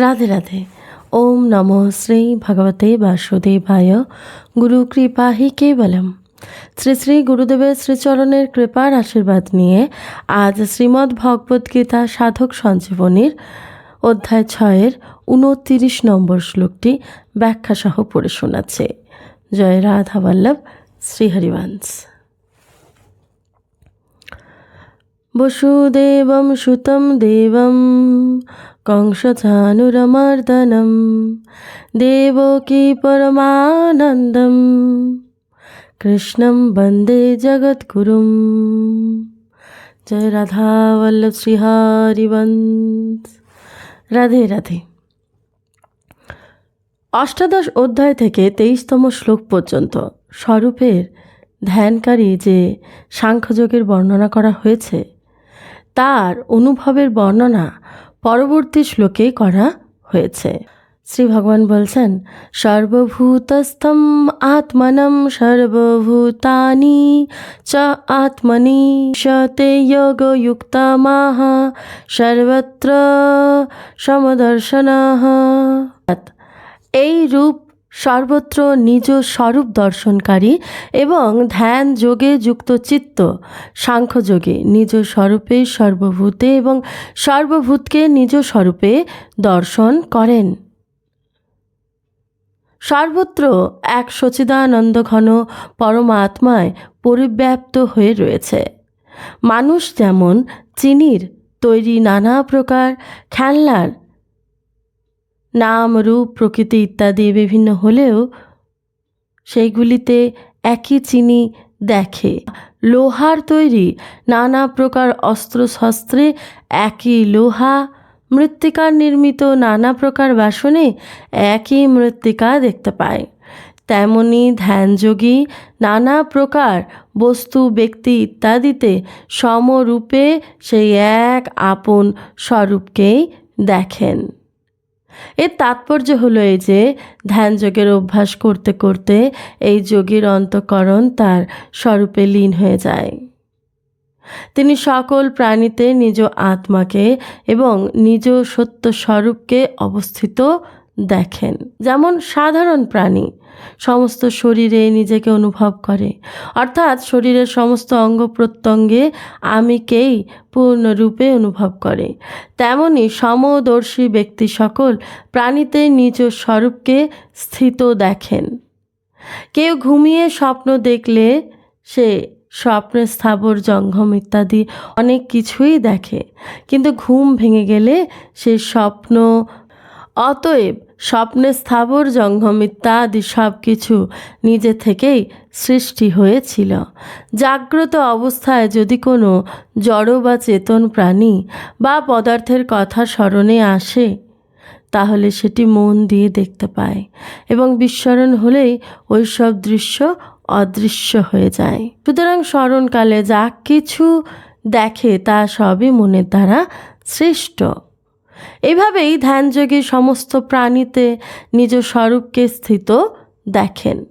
রাধে রাধে ওম নম শ্রী ভগবতে বাসুদেবায় গুরু কৃপা হি কেবলম শ্রী শ্রী গুরুদেবের শ্রীচরণের কৃপার আশীর্বাদ নিয়ে আজ শ্রীমদ্ ভগবদ্ গীতা সাধক সঞ্জীবনীর অধ্যায় ছয়ের উনতিরিশ নম্বর শ্লোকটি ব্যাখ্যাসহ পড়ে শোনাচ্ছে জয় রাধা বল্লভ শ্রীহরিবংশ वसुदेवं सुतं देवं कंसचानुरमर्दनं देवकी परमानन्दं कृष्णं वन्दे जगद्गुरुं জয় রাধা বল্লভ শ্রীহরিবংশ রাধে রাধে অষ্টাদশ অধ্যায় থেকে তেইশতম শ্লোক পর্যন্ত স্বরূপের ধ্যানকারী যে সাংখ্যযোগের বর্ণনা করা হয়েছে তার অনুভবের বর্ণনা পরবর্তী শ্লোকে করা হয়েছে। শ্রী ভগবান বলছেন, সর্বভূতস্থম আত্মনম সর্বভূতানি চ আত্মনি সতে যোগযুক্তমাহ সর্বত্র সমদর্শন এই রূপ সর্বত্র নিজ স্বরূপ দর্শনকারী এবং ধ্যান যোগে যুক্ত চিত্ত সাংখ্যযোগে নিজ স্বরূপে সর্বভূতে এবং সর্বভূতকে নিজ স্বরূপে দর্শন করেন। সর্বত্র এক সচিদানন্দ ঘন পরমাত্মায় পরিব্যাপ্ত হয়ে রয়েছে। মানুষ যেমন চিনির তৈরি নানা প্রকার খেলনার নাম, রূপ, প্রকৃতি ইত্যাদি বিভিন্ন হলেও সেইগুলিতে একই চিনি দেখে। লোহার তৈরি নানা প্রকার অস্ত্রশস্ত্রে একই লোহা, মৃত্তিকার নির্মিত নানা প্রকার বাসনে একই মৃত্তিকা দেখতে পায়। তেমনি ধ্যানযোগী নানা প্রকার বস্তু, ব্যক্তি ইত্যাদিতে সমরূপে সেই এক আপন স্বরূপকেই দেখেন। এর তাৎপর্য হলো এই যে, ধ্যান যোগের অভ্যাস করতে করতে এই যোগীর অন্তকরণ তার স্বরূপে লীন হয়ে যায়। তিনি সকল প্রাণীতে নিজ আত্মাকে এবং নিজ সত্য স্বরূপকে অবস্থিত দেখেন, যেমন সাধারণ প্রাণী, সমস্ত শরীরে নিজেকে অনুভব করে। অর্থাৎ শরীরের সমস্ত অঙ্গ প্রত্যঙ্গে আমিকেই পূর্ণরূপে অনুভব করে। তেমনি সমদর্শী ব্যক্তি সকল প্রাণীতে নিজ স্বরূপকে স্থিত দেখেন। কেউ ঘুমিয়ে স্বপ্ন দেখলে সে স্বপ্নের স্থাবর, জঙ্গম ইত্যাদি অনেক কিছুই দেখে। কিন্তু ঘুম ভেঙে গেলে সে স্বপ্ন অতএব স্বপ্নে স্থাবর জঙ্গম ইত্যাদি সব কিছু নিজে থেকেই সৃষ্টি হয়েছিল। জাগ্রত অবস্থায় যদি কোনো জড় বা চেতন প্রাণী বা পদার্থের কথা স্মরণে আসে, তাহলে সেটি মন দিয়ে দেখতে পায় এবং বিস্মরণ হলেই ওই সব দৃশ্য অদৃশ্য হয়ে যায়। সুতরাং স্মরণকালে যা কিছু দেখে তা সবই মনের দ্বারা সৃষ্ট। এভাবেই ধ্যানযোগী সমস্ত প্রাণীতে নিজ স্বরূপকে স্থিত দেখেন।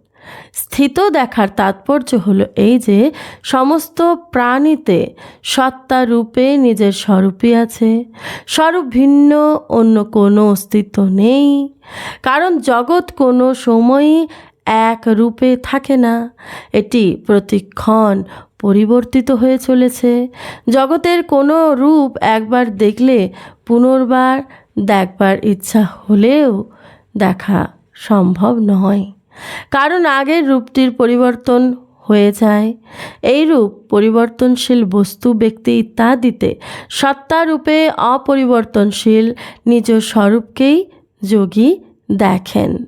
স্থিত দেখার তাৎপর্য হলো এই যে, সমস্ত প্রাণীতে সত্তা রূপে নিজের স্বরূপই আছে। স্বরূপ ভিন্ন, অন্য কোনো অস্তিত্ব নেই। কারণ জগৎ কোনো সময়ই এক রূপে থাকে না। এটি প্রতিক্ষণ পরিবর্তিত হয়ে চলেছে। জগতের কোনো রূপ একবার দেখলে, পুনর্বার দেখবার ইচ্ছা হলেও দেখা সম্ভব নয়। কারণ আগের রূপটির পরিবর্তন হয়ে যায়। এই রূপ পরিবর্তনশীল বস্তু, ব্যক্তি ইত্যাদিতে সত্তারূপে অপরিবর্তনশীল নিজ স্বরূপকেই যোগী দেখেন।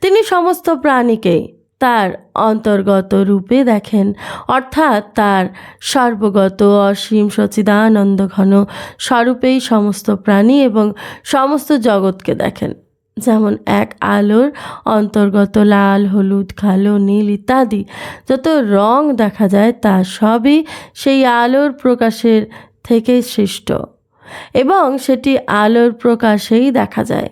তিনি সমস্ত প্রাণীকেই তার অন্তর্গত রূপে দেখেন। অর্থাৎ তার সর্বগত অসীম সচিদানন্দ ঘন স্বরূপেই সমস্ত প্রাণী এবং সমস্ত জগৎকে দেখেন। যেমন এক আলোর অন্তর্গত লাল, হলুদ, কালো, নীল ইত্যাদি। যত রং দেখা যায়, তা সবই সেই আলোর প্রকাশের থেকে সৃষ্ট। এবং সেটি আলোর প্রকাশেই দেখা যায়।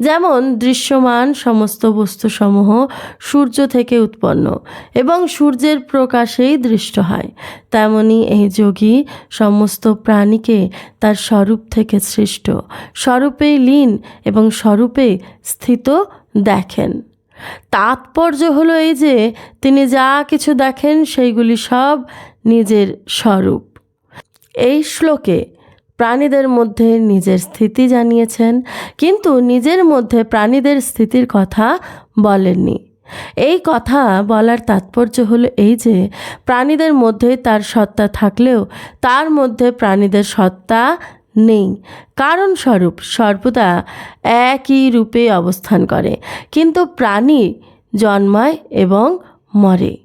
যেমন দৃশ্যমান সমস্ত বস্তুসমূহ সূর্য থেকে উৎপন্ন এবং সূর্যের প্রকাশেই দৃষ্ট হয়। তেমনি এই যোগী সমস্ত প্রাণীকে তার স্বরূপ থেকে সৃষ্ট, স্বরূপেই লীন এবং স্বরূপে স্থিত দেখেন। তাৎপর্য হলো এই যে তিনি যা কিছু দেখেন সেইগুলি সব নিজের স্বরূপ। এই শ্লোকে প্রাণীদের মধ্যে নিজের স্থিতি জানিয়েছেন, কিন্তু নিজের মধ্যে প্রাণীদের স্থিতির কথা বলেননি। এই কথা বলার তাৎপর্য হলো এই যে, প্রাণীদের মধ্যে তার সত্তা থাকলেও তার মধ্যে প্রাণীদের সত্তা নেই। কারণ স্বরূপ সর্বদা একই রূপে অবস্থান করে, কিন্তু প্রাণী জন্মায় এবং মরে।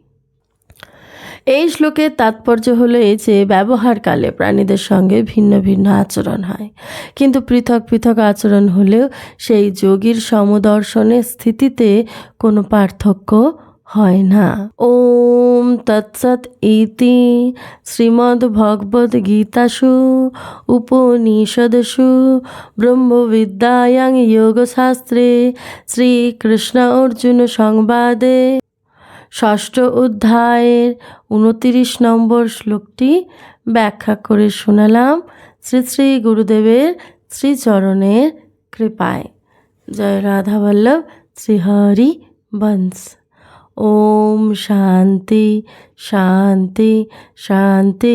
এই শ্লোকের তাৎপর্য হলো এই যে ব্যবহারকালে প্রাণীদের সঙ্গে ভিন্ন ভিন্ন আচরণ হয়। কিন্তু পৃথক পৃথক আচরণ হলেও সেই যোগীর সমদর্শনের স্থিতিতে কোনো পার্থক্য হয় না। ওম তৎসৎ ইতি শ্রীমদ্ গীতাসু উপনিষদসু ব্রহ্মবিদ্যায়াং যোগশাস্ত্রে শ্রীকৃষ্ণ অর্জুন সংবাদে। ষষ্ঠ অধ্যায়ের উনতিরিশ নম্বর শ্লোকটি ব্যাখ্যা করে শোনালাম। শ্রী শ্রী গুরুদেবের শ্রীচরণের কৃপায়। জয় রাধা বল্লভ, শ্রীহরি বংশ ওম শান্তি শান্তি শান্তি।